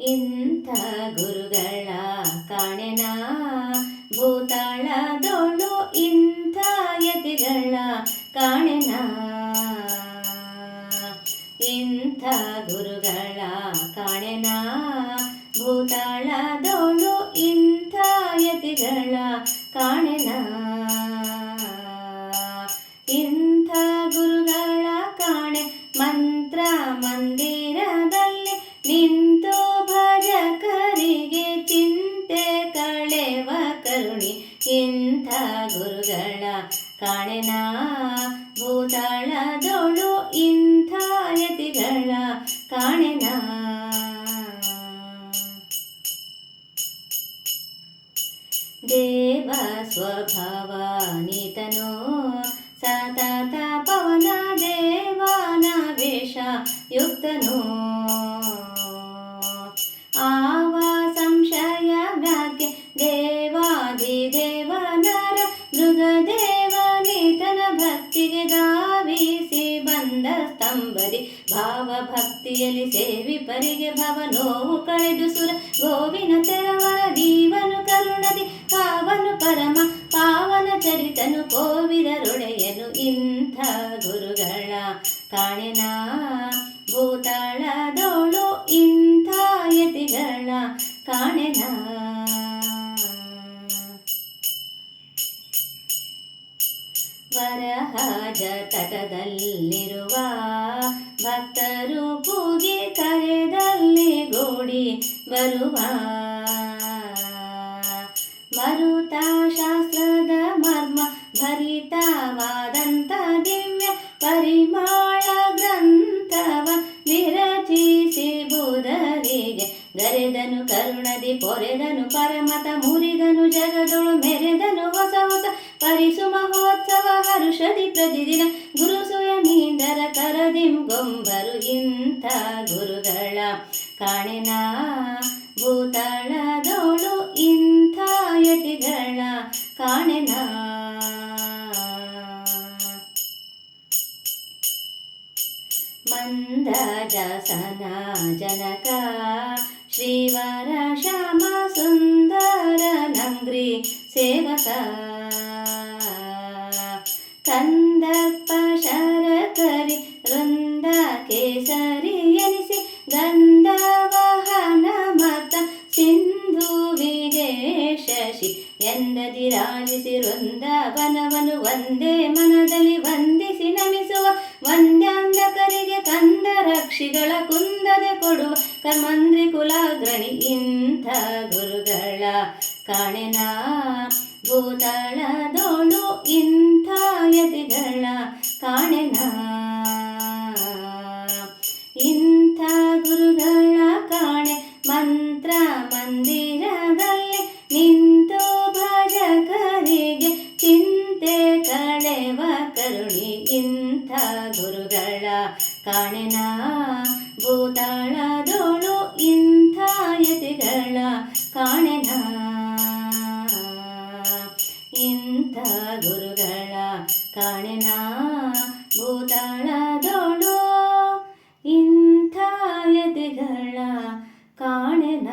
ಇಂಥ ಗುರುಗಳ ಕಾಣೆನ ಭೂತಾಳದೋಳು ಇಂಥ ಯತಿಗಳ ಕಾಣೆನ? ಇಂಥ ಗುರುಗಳ ಕಾಣೆನ ಭೂತಾಳದೋಳು ಇಂಥ ಯತಿಗಳ ಕಾಣೆನ? ಇಂಥ ಗುರುಗಳ ಕಾಣೆನ ಭೂತಾಳದೋಳು ಇಂಥ ಯತಿಗಳ ಕಾಣೆನ ದೇವ ಸ್ವಭಾವ ನೀತನೋ ಸತತ ಪವನ ದೇವಾನ ವೇಷ ಯುಕ್ತನೋ ಸ್ತಂಭದಿ ಭಾವ ಭಕ್ತಿಯಲ್ಲಿ ಸೇವಿ ಪರಿಗೆ ಭವ ನೋವು ಕಳೆದು ಸುರ, ಗೋವಿನ ತೆರವರ ದೀವನು ಕರುಣದಿ ಕಾವನು ಪರಮ, ಪಾವನ ಚರಿತನು ಕೋವಿದರೊಡೆಯನು ಇಂಥ ಗುರುಗಳ ಕಾಣೆನ? ಭೂತಾಳದೋಳು ಇಂಥ ಯತಿಗಳ ಕಾಣೆನ? ವರಹಾಜ ತಟದಲ್ಲಿರುವ ಬರುವ. ಮರುತ ಶಾಸ್ತ್ರದ ಮರ್ಮ ಭರಿತವಾದಂಥ ದಿವ್ಯ ಪರಿಮಾಳ ಗ್ರಂಥವ ವಿರಚಿಸಿ ಬುಧರಿಗೆ ಗರೆದನು ಕರುಣದಿ ಪೊರೆದನು ಪರಮತ ಮುರಿದನು ಜಗದೊಳು ಮೆರೆದನು ಹೊಸ ಹೊಸ ಪರಿಸು ಮಹೋತ್ಸವ ಹರುಷದಿ ಪ್ರತಿದಿನ ಗುರು ಸುಯಮೀಂದರ ಕರದಿಂ ಗೊಂಬರು ಇಂಥ ಗುರುಗಳ ಕಾಣೆನ ಭೂತಳದೋಳು ಇಂಥ ಯತಿಗಳ ಕಾಣೆನ. ಮಂದ ಜಸನ ಜನಕ ಶ್ರೀವರ ಶ್ಯಾಮ ಸುಂದರ ನಂಗ್ರಿ ಸೇವಕ. ಕಂದರ್ಪ ಎಂದದಿ ರಾಜಿಸಿ ವೃಂದಾವನವನು ಒಂದೇ ಮನದಲ್ಲಿ ವಂದಿಸಿ ನಮಿಸುವ ವಂದ್ಯಾಂಧಕರಿಗೆ ಕಂದ ರಕ್ಷಿಗಳ ಕುಂದದೆ ಕೊಡುವ ಕರ್ಮಂದ್ರಿ ಕುಲಾಗ್ರಣಿ ಇಂಥ ಗುರುಗಳ ಕಾಣೆನ ಭೂತಳದೋಳು ಇಂಥ ಕರುಣಿ ಇಂಥ ಗುರುಗಳ ಕಾಣೆನ? ಭೂತಾಳದೋಳು ಇಂಥ ಯತಿಗಳ ಕಾಣೆನ? ಇಂಥ ಗುರುಗಳ ಕಾಣೆನ? ಭೂತಾಳದೋಳು ಇಂಥ ಯತಿಗಳ ಕಾಣೆನ?